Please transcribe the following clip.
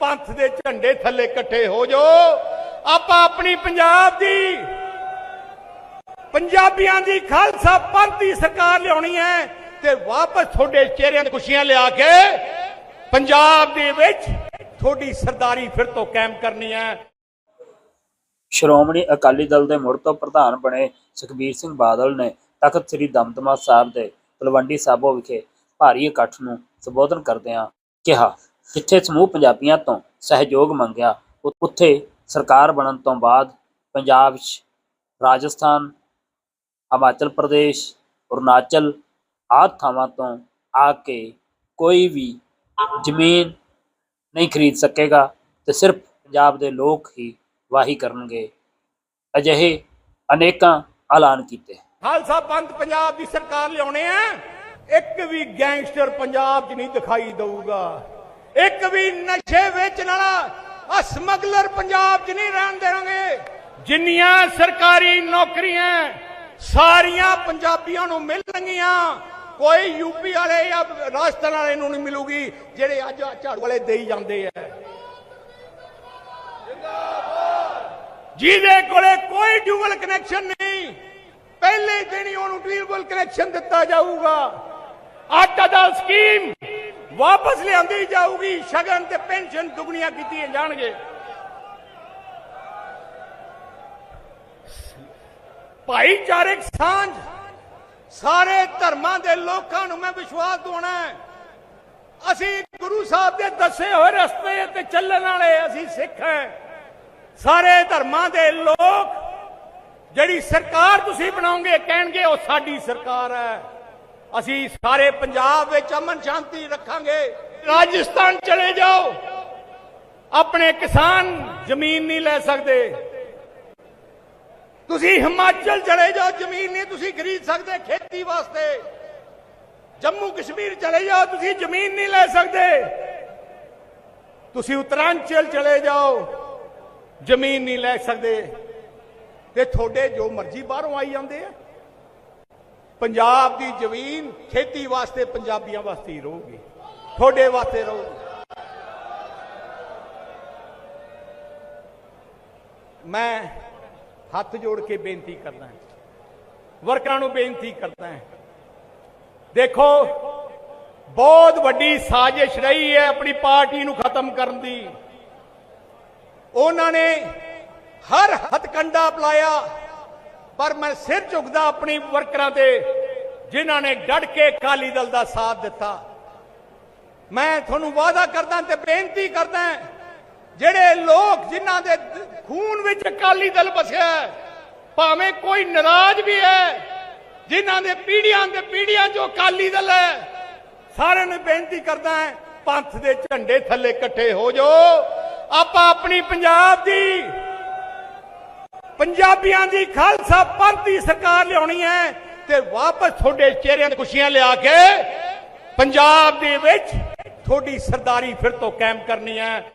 ਪੰਥ ਦੇ ਝੰਡੇ ਥੱਲੇ ਇਕੱਠੇ ਹੋ ਜਾਓ ਆਪਾਂ ਆਪਣੀ ਪੰਜਾਬ ਦੀ, ਪੰਜਾਬੀਆਂ ਦੀ ਖਾਲਸਾ ਪੰਥ ਦੀ ਸਰਕਾਰ ਲਿਆਉਣੀ ਹੈ ਤੇ ਵਾਪਸ ਤੁਹਾਡੇ ਚਿਹਰਿਆਂ ਤੇ ਖੁਸ਼ੀਆਂ ਲਿਆ ਕੇ ਪੰਜਾਬ ਦੇ ਵਿੱਚ ਤੁਹਾਡੀ ਸਰਦਾਰੀ ਫਿਰ ਤੋਂ ਕਾਇਮ ਕਰਨੀ ਹੈ। ਸ਼੍ਰੋਮਣੀ ਅਕਾਲੀ ਦਲ ਦੇ ਮੁੜ ਤੋਂ ਪ੍ਰਧਾਨ ਬਣੇ ਸੁਖਬੀਰ ਸਿੰਘ ਬਾਦਲ ਨੇ ਤਖਤ ਸ੍ਰੀ ਦਮਦਮਾ ਸਾਹਿਬ ਦੇ ਤਲਵੰਡੀ ਸਾਬੋ ਵਿਖੇ ਭਾਰੀ ਇਕੱਠ ਨੂੰ ਸੰਬੋਧਨ ਕਰਦਿਆਂ ਕਿਹਾ ਜਿੱਥੇ ਸਮੂਹ ਪੰਜਾਬੀਆਂ ਤੋਂ ਸਹਿਯੋਗ ਮੰਗਿਆ ਉੱਥੇ ਸਰਕਾਰ ਬਣਨ ਤੋਂ ਬਾਅਦ ਪੰਜਾਬ 'ਚ ਰਾਜਸਥਾਨ, ਹਿਮਾਚਲ ਪ੍ਰਦੇਸ਼, ਅਰੁਣਾਚਲ ਆਦਿ ਥਾਵਾਂ ਤੋਂ ਆ ਕੇ ਕੋਈ ਵੀ ਜ਼ਮੀਨ ਨਹੀਂ ਖਰੀਦ ਸਕੇਗਾ ਤੇ ਸਿਰਫ ਪੰਜਾਬ ਦੇ ਲੋਕ ਹੀ ਵਾਹੀ ਕਰਨਗੇ। ਅਜਿਹੇ ਅਨੇਕਾਂ ਐਲਾਨ ਕੀਤੇ। ਖਾਲਸਾ ਪੰਥ ਪੰਜਾਬ ਦੀ ਸਰਕਾਰ ਲਿਆਉਣੇ ਆ। ਇੱਕ ਵੀ ਗੈਂਗਸਟਰ ਪੰਜਾਬ 'ਚ ਨਹੀਂ ਦਿਖਾਈ ਦੇਊਗਾ। ਇੱਕ ਵੀ ਨਸ਼ੇ ਵੇਚਣ ਵਾਲਾ ਆ ਸਮਗਲਰ ਪੰਜਾਬ 'ਚ ਨਹੀਂ ਰਹਿਣ ਦੇਵਾਂਗੇ ਜਿੰਨੀਆਂ ਸਰਕਾਰੀ ਨੌਕਰੀਆਂ ਸਾਰੀਆਂ ਪੰਜਾਬੀਆਂ ਨੂੰ ਮਿਲਣਗੀਆਂ, ਕੋਈ ਯੂਪੀ ਵਾਲੇ ਜਾਂ ਰਾਜਸਥਾਨ ਵਾਲੇ ਨੂੰ ਨਹੀਂ ਮਿਲੂਗੀ, ਜਿਹੜੇ ਅੱਜ ਝਾੜੂ ਵਾਲੇ ਦੇਈ ਜਾਂਦੇ ਆ। ਜਿਹਦੇ ਕੋਲੇ ਕੋਈ ਡਿਊਬਲ ਕਨੈਕਸ਼ਨ ਨਹੀਂ, ਪਹਿਲੇ ਦਿਨ ਹੀ ਉਹਨੂੰ ਡਿਊਬਲ ਕਨੈਕਸ਼ਨ ਦਿੱਤਾ ਜਾਊਗਾ। ਆਟਾ ਦਾਲ ਸਕੀਮ ਵਾਪਸ ਲਿਆਂਦੀ ਜਾਊਗੀ, ਸ਼ਗਨ ਤੇ ਪੈਨਸ਼ਨ ਦੁਗਣੀਆਂ ਕੀਤੀਆਂ ਜਾਣਗੇ। ਭਾਈਚਾਰਕ ਸਾਂਝ, ਸਾਰੇ ਧਰਮਾਂ ਦੇ ਲੋਕਾਂ ਨੂੰ ਮੈਂ ਵਿਸ਼ਵਾਸ ਦਿਵਾਉਣਾ ਹੈ। ਅਸੀਂ ਗੁਰੂ ਸਾਹਿਬ ਦੇ ਦੱਸੇ ਹੋਏ ਰਸਤੇ ਤੇ ਚੱਲਣ ਵਾਲੇ ਅਸੀਂ ਸਿੱਖ ਹਾਂ। ਸਾਰੇ ਧਰਮਾਂ ਦੇ ਲੋਕ, ਜਿਹੜੀ ਸਰਕਾਰ ਤੁਸੀਂ ਬਣਾਓਗੇ ਕਹਿਣਗੇ ਉਹ ਸਾਡੀ ਸਰਕਾਰ ਹੈ। ਅਸੀਂ ਸਾਰੇ ਪੰਜਾਬ ਵਿੱਚ ਅਮਨ ਸ਼ਾਂਤੀ ਰੱਖਾਂਗੇ। ਰਾਜਸਥਾਨ ਚਲੇ ਜਾਓ। ਆਪਣੇ ਕਿਸਾਨ ਜ਼ਮੀਨ ਨਹੀਂ ਲੈ ਸਕਦੇ। ਤੁਸੀਂ ਹਿਮਾਚਲ ਚਲੇ ਜਾਓ, ਜ਼ਮੀਨ ਨਹੀਂ ਤੁਸੀਂ ਖਰੀਦ ਸਕਦੇ ਖੇਤੀ ਵਾਸਤੇ। ਜੰਮੂ ਕਸ਼ਮੀਰ ਚਲੇ ਜਾਓ, ਤੁਸੀਂ ਜ਼ਮੀਨ ਨਹੀਂ ਲੈ ਸਕਦੇ। ਤੁਸੀਂ ਉੱਤਰਾਂਚਲ ਚਲੇ ਜਾਓ, ਜ਼ਮੀਨ ਨਹੀਂ ਲੈ ਸਕਦੇ। ਤੇ ਤੁਹਾਡੇ ਜੋ ਮਰਜ਼ੀ ਬਾਹਰੋਂ ਆਈ ਜਾਂਦੇ ਆ। ਪੰਜਾਬ ਦੀ ਜ਼ਮੀਨ ਖੇਤੀ ਵਾਸਤੇ ਪੰਜਾਬੀਆਂ ਵਾਸਤੇ ਹੀ ਰਹੂਗੀ। ਤੁਹਾਡੇ ਵਾਸਤੇ ਰਹੂਗੀ। ਮੈਂ ਹੱਥ ਜੋੜ ਕੇ ਬੇਨਤੀ ਕਰਦਾ ਹਾਂ। ਵਰਕਰਾਂ ਨੂੰ ਬੇਨਤੀ ਕਰਦਾ ਹਾਂ। ਦੇਖੋ, ਬਹੁਤ ਵੱਡੀ ਸਾਜ਼ਿਸ਼ ਰਹੀ ਹੈ ਆਪਣੀ ਪਾਰਟੀ ਨੂੰ ਖਤਮ ਕਰਨ ਦੀ। ਉਹਨਾਂ ਨੇ ਹਰ ਹਥਕੰਡਾ ਅਪਲਾਇਆ ਪਰ ਮੈਂ ਸਿਰ ਝੁਕਦਾ ਆਪਣੀ ਵਰਕਰਾਂ ਤੇ, ਜਿਨ੍ਹਾਂ ਨੇ ਡਟ ਕੇ ਅਕਾਲੀ ਦਲ ਦਾ ਸਾਥ ਦਿੱਤਾ। ਮੈਂ ਤੁਹਾਨੂੰ ਵਾਅਦਾ ਕਰਦਾ ਤੇ ਬੇਨਤੀ ਕਰਦਾ ਜਿਹੜੇ ਲੋਕ ਜਿਨ੍ਹਾਂ ਦੇ ਖੂਨ ਵਿੱਚ ਅਕਾਲੀ ਦਲ ਵਸਿਆ ਭਾਵੇਂ ਕੋਈ ਨਾਰਾਜ਼ ਵੀ ਹੈ, ਜਿਨ੍ਹਾਂ ਦੇ ਪੀੜੀਆਂ ਦੇ ਪੀੜੀਆਂ ਜੋ ਅਕਾਲੀ ਦਲ ਹੈ, ਸਾਰਿਆਂ ਨੂੰ ਬੇਨਤੀ ਕਰਦਾ ਹਾਂ, ਪੰਥ ਦੇ ਝੰਡੇ ਥੱਲੇ ਇਕੱਠੇ ਹੋ ਜਾਓ। ਆਪਾਂ ਆਪਣੀ ਪੰਜਾਬ ਦੀ ਪੰਜਾਬੀਆਂ ਦੀ ਖਾਲਸਾ ਪੰਥ ਦੀ ਸਰਕਾਰ ਲਿਆਉਣੀ ਹੈ ਤੇ ਵਾਪਸ ਤੁਹਾਡੇ ਚਿਹਰਿਆਂ ਤੇ ਖੁਸ਼ੀਆਂ ਲਿਆ ਕੇ ਪੰਜਾਬ ਦੇ ਵਿੱਚ ਤੁਹਾਡੀ ਸਰਦਾਰੀ ਫਿਰ ਤੋਂ ਕਾਇਮ ਕਰਨੀ ਹੈ।